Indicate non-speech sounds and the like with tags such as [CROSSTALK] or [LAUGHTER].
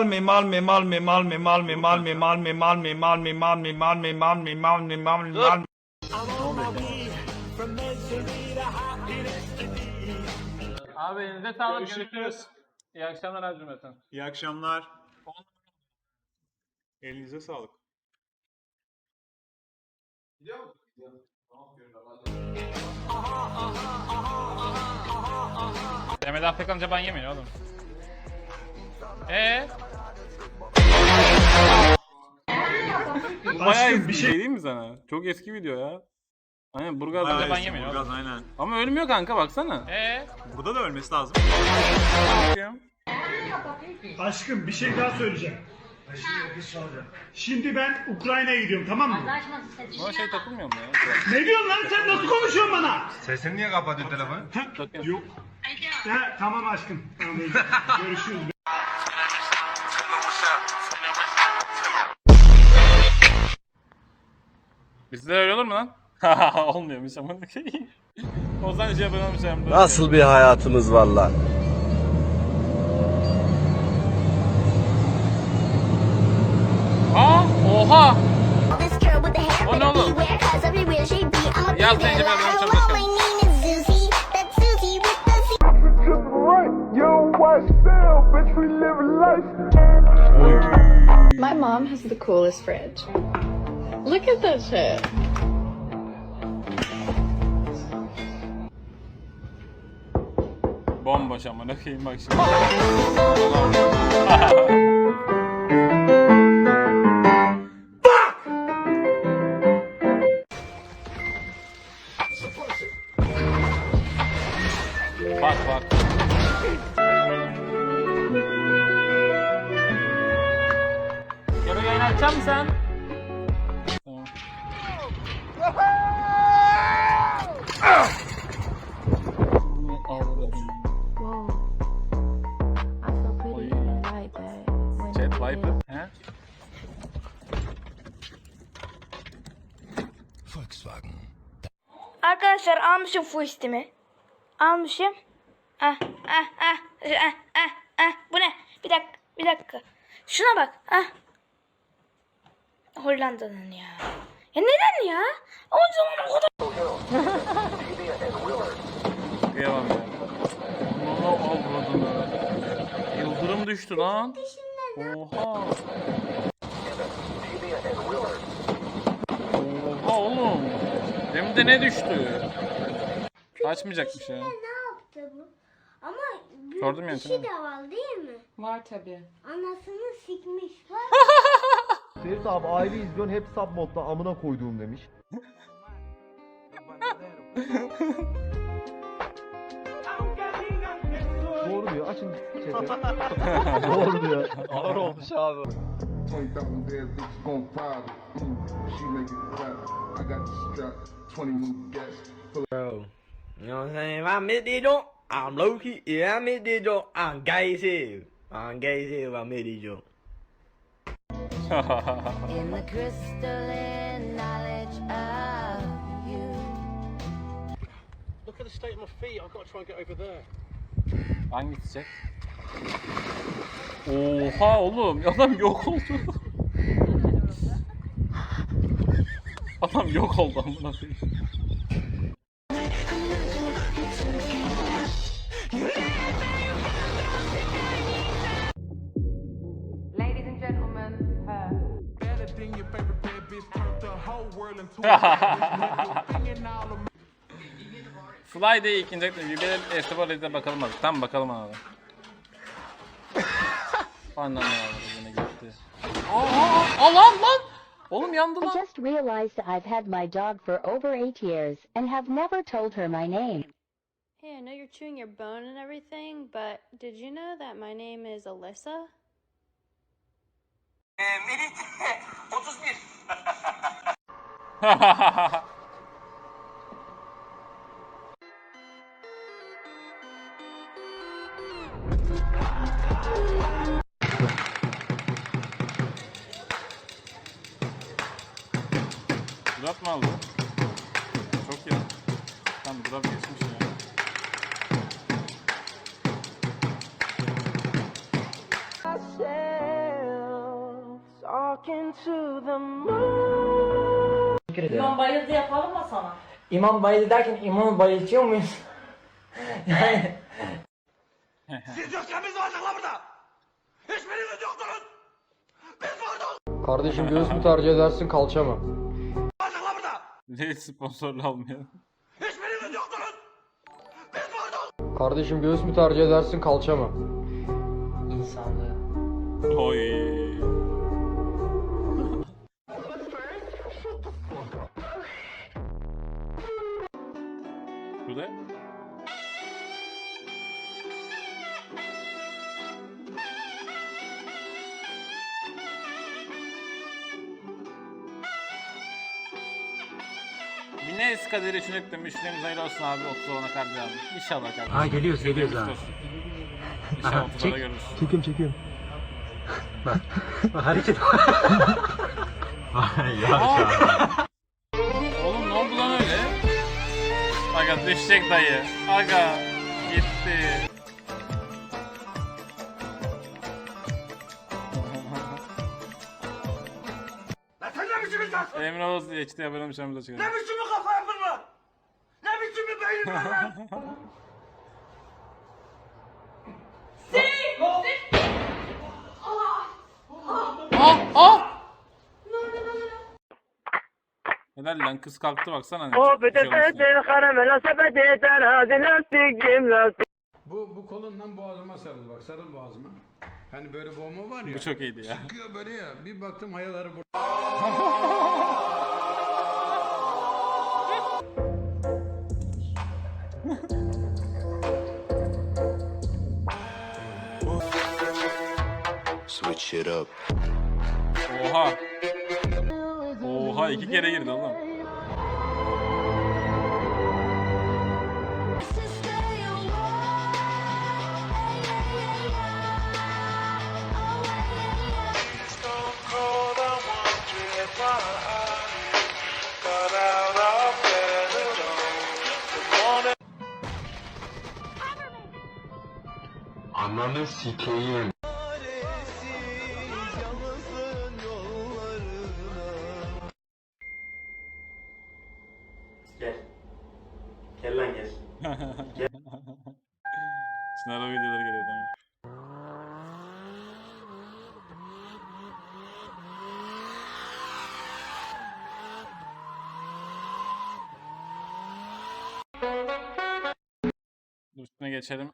Malmi, Malmi, Malmi, Malmi, Malmi, Malmi, Malmi, Malmi, Malmi, Malmi, Malmi, Malmi, Malmi, Malmi, Malmi. Abi elinize sağlık. Görüşürüz. İyi akşamlar Hacı Metin. İyi akşamlar. Elinize sağlık. Mehmet Afrikanca ban yemiyor oğlum. Eee? Bayağı eski bir şey değil mi sana? Çok eski video ya. Aynen Burgaz Bayağı ben eski, yemiyorum. Burgaz, aynen. Ama ölmüyor kanka baksana. Eee? Burada da ölmesi lazım. Aşkım bir şey daha söyleyeceğim. Şimdi ben Ukrayna'ya gidiyorum tamam mı? Buna şey takılmıyor mu ya? Ne diyorsun lan sen nasıl konuşuyorsun bana? Sesini niye kapatıyorsun telefonu? Yok. Ha, tamam aşkım. Tamam, [LAUGHS] görüşürüz. Bizde öyle olur mu lan? [LAUGHS] Olmuyormuş ama. o zaman şey yapamam. Nasıl bir hayatımız var lan? Aa, oha. O ne oğlum? Yaz bence ben onu çabuk My mom has the coolest fridge. Look at that shit. Bomboş amına koyayım bak şimdi. bak bak. Yarı yayın açacak mısın? Almışım fuistimi. Almışım. Ah ah ah ah ah ah. Bu ne? Bir dakika bir dakika. Şuna bak. Ah. Hollanda'nın ya. Ya neden ya? O zaman o kadar Kıyamam ya. Allah avradını. Yıldırım düştü lan. Oha. Oha oğlum. Hem de ne düştü? Açmayacakmış ya. Ne yaptı bu? Ama bir Sordum ya, işi tamam. de var değil mi? Var tabii. Anasını sikmiş. [LAUGHS] Ferit abi aile izliyorsun hep sub modda amına koyduğum demiş. Doğru diyor açın chat'i. [LAUGHS] Doğru diyor. Ağır olmuş abi. I'm medido, I'm Loki, yeah, I'm medido, I'm Gaisy, I'm Gaisy, I'm medido. In the crystalline knowledge of you. Look at the state of my feet, I've got to try and get over there. Hangi gidecek? Oha oğlum [LAUGHS] adam yok oldu. [LAUGHS] adam yok oldu amına koyayım. [LAUGHS] Fly'de ikinci aktif. Yübel Estival'e bakalım abi. Tamam bakalım abi. [LAUGHS] Anlam ya yine gitti. Aa, aa lan lan. Oğlum yandı I lan. just realized I've had my dog for over eight years and have never told her my name. Hey, I know you're chewing your bone and everything, but did you know that my name is Alyssa? Durat mı aldı? Çok iyi. Tam durat geçmiş ya. Talking to the moon teşekkür ederim. İmam bayıldı yapalım mı sana? İmam bayıldı derken imamı bayıltıyor muyuz? [LAUGHS] yani Kardeşim göğüs mü tercih edersin kalça mı? Ne sponsorlu almayalım. Kardeşim göğüs mü tercih edersin kalça mı? insanlığı. Oy. Bines kaderi için ettim. Üçlüğümüz hayırlı olsun abi. 30 olana kadar devam. İnşallah kardeşim. Ha, geliyoruz, geliyoruz olsun. İnşallah 30'larda görürüz. Çekiyorum çekiyorum. [LAUGHS] bak. Bak hareket. [LAUGHS] Oğlum ne oldu lan öyle? Aga düşecek dayı. Aga gitti. Emre Oğuz geçti abone olmuş Emre çıkıyor. Ne biçim bir kafa yapın lan? Ne biçim bir beyin var lan? Ah ah! Helal lan kız kalktı baksana. ne çok güzel olmuş. Bu, bu kolundan boğazıma sarıl bak sarıl boğazıma. Hani böyle boğma var ya. Bu çok iyiydi ya. Sıkıyor böyle ya. Bir baktım hayaları burada. [LAUGHS] Switch it up. Oha. Oha iki kere girdi oğlum. Ananı sikeyim. Sınav videoları geliyor tamam. Üstüne geçelim.